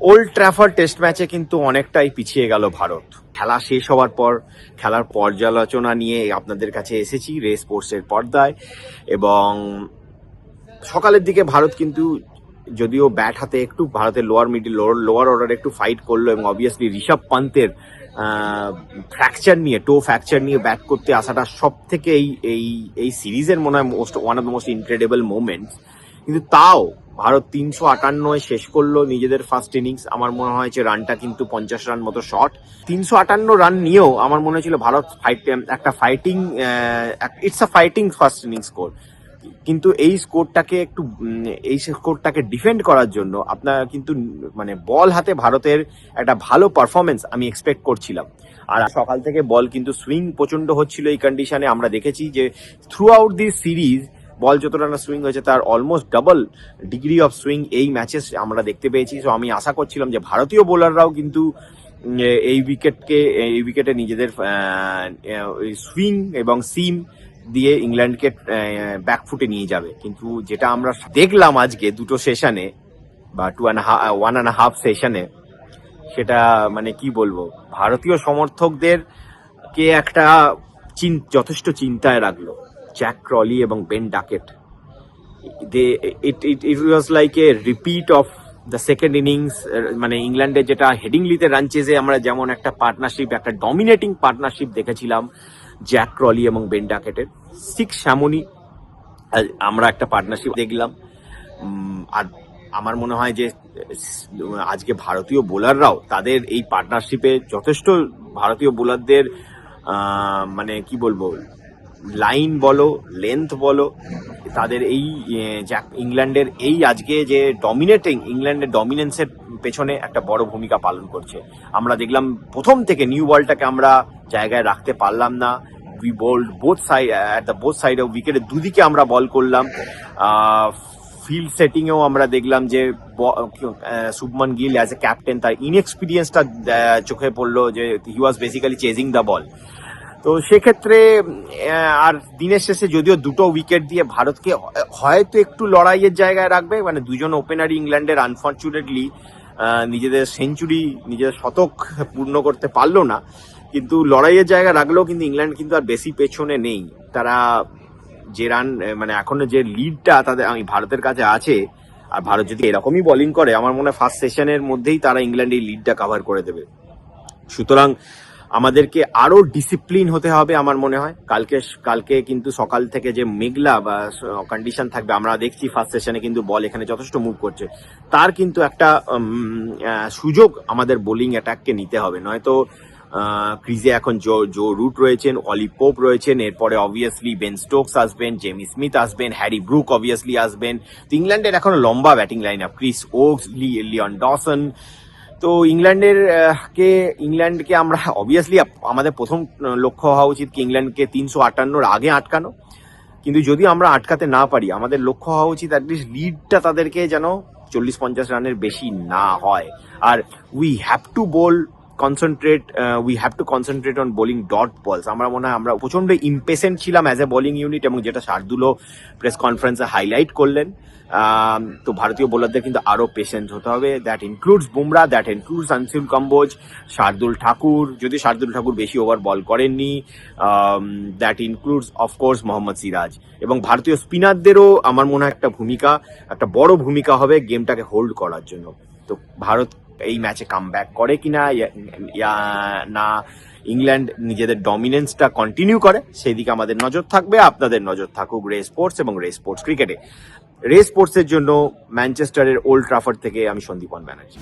Old ট্র্যাফার test ম্যাচে কিন্তু অনেকটাই পিছিয়ে গেল ভারত। খেলা শেষ হওয়ার পর, খেলার পর্যালোচনা নিয়ে আপনাদের কাছে এসেছি রেস স্পোর্টসের পর্দায় এবং সকালের দিকে ভারত কিন্তু যদিও ব্যাট হাতে একটু ভারতের লোয়ার মিডিল লোয়ার অর্ডারে একটু ফাইট করল এবং অবভিয়াসলি ঋষভ পান্তের ফ্র্যাকচার নিয়ে টো ফ্র্যাকচার নিয়ে ব্যাট করতে আসাটা সব থেকে এই এই এই সিরিজের মনে হয় most one of the most incredible moments কিন্তু তাও ভারত তিনশো আটান্নয় শেষ করল নিজেদের ফার্স্ট ইনিংস আমার মনে হয় যে রানটা কিন্তু পঞ্চাশ রান মতো শর্ট তিনশো আটান্ন রান নিয়েও আমার মনে হয়েছিল ভারত ফাইট একটা fighting it's a fighting first innings score কিন্তু এই স্কোরটাকে একটু এই স্কোরটাকে ডিফেন্ড করার জন্য আপনার কিন্তু মানে বল হাতে ভারতের একটা ভালো পারফরমেন্স আমি এক্সপেক্ট করছিলাম। আর সকাল থেকে বল কিন্তু সুইং প্রচণ্ড হচ্ছিল এই কন্ডিশনে আমরা দেখেছি যে throughout the series ball যতটা না সুইং হয়েছে, তার almost double degree of swing এই ম্যাচে আমরা দেখতে পেয়েছি। সো আমি আশা করছিলাম যে ভারতীয় বোলাররাও কিন্তু এই উইকেটকে এই উইকেটে নিজেদের সুইং এবং সিম দিয়ে ইংল্যান্ডকে ব্যাকফুটে নিয়ে যাবে। কিন্তু যেটা আমরা দেখলাম আজকে দুটো সেশনে বা two and one and half সেশনে সেটা মানে কি বলব? ভারতীয় সমর্থকদের কে একটা চিন- যথেষ্ট চিন্তায় রাখল। জ্যাক ক্রলি এবং Ben Duckett they it it it was like a repeat of the second innings মানে ইংল্যান্ডের যেটা হেডিংলিতে রান চেজে আমরা যেমন একটা পার্টনারশিপ একটা ডমিনেটিং পার্টনারশিপ দেখেছিলাম জ্যাক ক্রলি এবং বেন ডাকেটের সিক্স শ্যামনি আমরা একটা পার্টনারশিপ দেখলাম। আর আমার মনে হয় যে আজকে ভারতীয় বোলাররাও তাদের এই পার্টনারশিপে যথেষ্ট ভারতীয় বোলারদের মানে কি বলব লাইন বলো লেন্থ বলো, তাদের এই ইংল্যান্ডের এই আজকে যে ডমিনেটিং ইংল্যান্ডের ডমিনেন্সের পেছনে একটা বড় ভূমিকা পালন করছে। আমরা দেখলাম প্রথম থেকে নিউ বলটাকে আমরা জায়গায় রাখতে পারলাম না। We bowled both side at the both side of উইকেটের দুদিকে আমরা বল করলাম। ফিল্ড সেটিংয়েও আমরা দেখলাম যে Shubman Gill as a captain তার ইনএক্সপিরিয়েন্সটা চোখে পড়ল যে he was basically chasing the ball তো সেক্ষেত্রে আর দিনের শেষে যদিও দুটো উইকেট দিয়ে ভারতকে হয়তো একটু লড়াইয়ের জায়গায় রাখবে মানে দুজন ওপেনার ইংল্যান্ডের আনফর্চুনেটলি নিজেদের সেঞ্চুরি নিজেদের শতক পূর্ণ করতে পারল না। কিন্তু লড়াইয়ের জায়গা রাখলেও কিন্তু ইংল্যান্ড কিন্তু আর বেশি পেছনে নেই। তারা যে রান মানে এখনও যে লিডটা তাদের, আমি ভারতের কাছে আছে, আর ভারত যদি এরকমই বোলিং করে, আমার মনে হয় ফার্স্ট সেশনের মধ্যেই তারা ইংল্যান্ড এই লিডটা কভার করে দেবে। সুতরাং আমাদেরকে আরও ডিসিপ্লিন হতে হবে আমার মনে হয়। কালকে কালকে কিন্তু সকাল থেকে যে মেঘলা বা কন্ডিশন থাকবে, আমরা দেখছি ফার্স্ট সেশনে কিন্তু বল এখানে যথেষ্ট মুভ করছে। তার কিন্তু একটা সুযোগ আমাদের বোলিং অ্যাটাককে নিতে হবে। নয়তো ক্রিজে এখন জো জো রুট রয়েছেন অলি পোপ রয়েছেন, এরপরে অবভিয়াসলি বেন স্টোকস আসবেন জেমি স্মিথ আসবেন হ্যারি ব্রুক অবভিয়াসলি আসবেন। তো ইংল্যান্ডের এখন লম্বা batting line up Chris Woakes লি লিওন ডসন তো ইংল্যান্ডের কে, ইংল্যান্ডকে আমরা অবভিয়াসলি আমাদের প্রথম লক্ষ্য হওয়া উচিত কি ইংল্যান্ডকে তিনশো আটান্নর আগে আটকানো। কিন্তু যদি আমরা আটকাতে না পারি, আমাদের লক্ষ্য হওয়া উচিত অ্যাটলিস্ট লিডটা তাদেরকে যেন চল্লিশ পঞ্চাশ রানের বেশি না হয়। আর we have to bowl concentrate we have to concentrate on bowling dot balls আমরা মনে হয় আমরা প্রচণ্ড ইম্পেসেন্ট ছিলাম অ্যাজ এ বোলিং ইউনিট এবং যেটা শার্দুলও প্রেস কনফারেন্সে হাইলাইট করলেন। তো ভারতীয় বোলারদের কিন্তু আরও পেশেন্ট হতে হবে। That includes Bumrah that includes Anshul Kamboj, Shardul Thakur. যদি শার্দুল ঠাকুর বেশি ওভার বল করেননি that includes of course Mohammed Siraj. এবং ভারতীয় স্পিনারদেরও আমার মনে হয় একটা ভূমিকা, একটা বড় ভূমিকা হবে গেমটাকে হোল্ড করার জন্য। তো ভারত এই ম্যাচে কাম ব্যাক করে কিনা না ইংল্যান্ড নিজেদের ডমিনেন্সটা কন্টিনিউ করে সেই দিকে আমাদের নজর থাকবে। আপনাদের নজর থাকুক রে স্পোর্টস এবং রে স্পোর্টস ক্রিকেটে রে স্পোর্টসের জন্য ম্যানচেস্টারের ওল্ড ট্রাফার থেকে আমি সন্দীপন ব্যানার্জি।